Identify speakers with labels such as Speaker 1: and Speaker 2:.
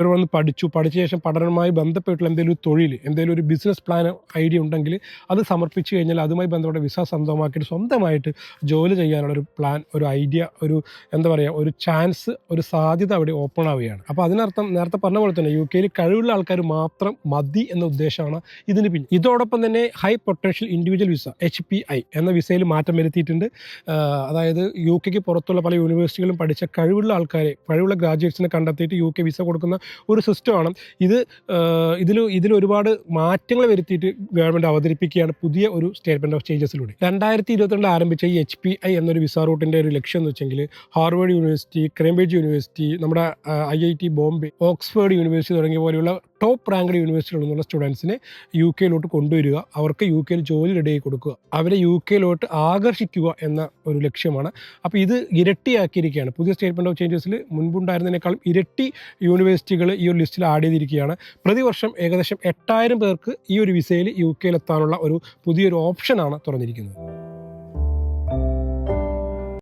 Speaker 1: ഇവർ വന്ന് പഠിച്ചു. പഠിച്ച ശേഷം പഠനവുമായി ബന്ധപ്പെട്ടുള്ള എന്തെങ്കിലും ഒരു തൊഴിൽ എന്തെങ്കിലും ഒരു ബിസിനസ് പ്ലാൻ ഐഡിയ ഉണ്ടെങ്കിൽ അത് സമർപ്പിച്ചു കഴിഞ്ഞാൽ അതുമായി ബന്ധപ്പെട്ട വിസ സ്വന്തമാക്കിയിട്ട് സ്വന്തമായിട്ട് ജോലി ചെയ്യാനുള്ള ഒരു പ്ലാൻ ഒരു ഐഡിയ ഒരു എന്താ പറയുക ഒരു ചാൻസ് ഒരു സാധ്യത അവിടെ ഓപ്പൺ ആവുകയാണ്. അപ്പോൾ അതിനർത്ഥം നേരത്തെ പറഞ്ഞ പോലെ തന്നെ യു കെയിൽ കഴിവുള്ള ആൾക്കാർ മാത്രം മതി എന്ന ഉദ്ദേശമാണ് ഇതിന് പിന്നെ ഇതോടൊപ്പം തന്നെ high potential individual visa H P I എന്ന വിസയിൽ മാറ്റം വരുത്തിയിട്ടുണ്ട്. അതായത് യു കെക്ക് പുറത്തുള്ള പല യൂണിവേഴ്സിറ്റികളും പഠിച്ച കഴിവുള്ള ആൾക്കാരെ കഴിവുള്ള ഗ്രാജുവേറ്റ്സിനെ കണ്ടെത്തിയിട്ട് യു കെ വിസ കൊടുക്കുന്ന ഒരു സിസ്റ്റമാണ്. ഇത് ഇതിൽ ഇതിൽ ഒരുപാട് മാറ്റങ്ങൾ വരുത്തിയിട്ട് ഗവൺമെന്റ് അവതരിപ്പിക്കുകയാണ് പുതിയ ഒരു സ്റ്റേറ്റ്മെന്റ് ഓഫ് ചേഞ്ചസിലൂടെ. രണ്ടായിരത്തി ഇരുപത്തിരണ്ട് ആരംഭിച്ച ഈ എച്ച് പി ഐ എന്നൊരു വിസ റൂട്ടിന്റെ ഒരു ലക്ഷ്യം എന്ന് വെച്ചെങ്കിൽ ഹാർവേഡ് യൂണിവേഴ്സിറ്റി കേംബ്രിഡ്ജ് യൂണിവേഴ്സിറ്റി നമ്മുടെ I I T Bombay Oxford university തുടങ്ങിയ പോലെയുള്ള ടോപ്പ് റാങ്ക്ഡ് യൂണിവേഴ്സിറ്റികളിൽ നിന്നുള്ള സ്റ്റുഡൻസിനെ യു കെയിലോട്ട് കൊണ്ടുവരിക അവർക്ക് യു കെയിൽ ജോലി റെഡിയാക്കി കൊടുക്കുക. അവരെ യു കെയിലോട്ട് ആകർഷിക്കുക എന്ന ഒരു ലക്ഷ്യമാണ്. അപ്പോൾ ഇത് ഇരട്ടിയാക്കിയിരിക്കുകയാണ്. പുതിയ സ്റ്റേറ്റ്മെന്റ് ഓഫ് ചേഞ്ചസിൽ മുൻപുണ്ടായിരുന്നതിനേക്കാളും ഇരട്ടി യൂണിവേഴ്സിറ്റികൾ ഈ ഒരു ലിസ്റ്റിൽ ആഡ് ചെയ്തിരിക്കുകയാണ്. പ്രതിവർഷം ഏകദേശം എട്ടായിരം പേർക്ക് ഈ ഒരു വിസയിൽ യു കെയിലെത്താനുള്ള ഒരു പുതിയൊരു ഓപ്ഷനാണ് തുറന്നിരിക്കുന്നത്.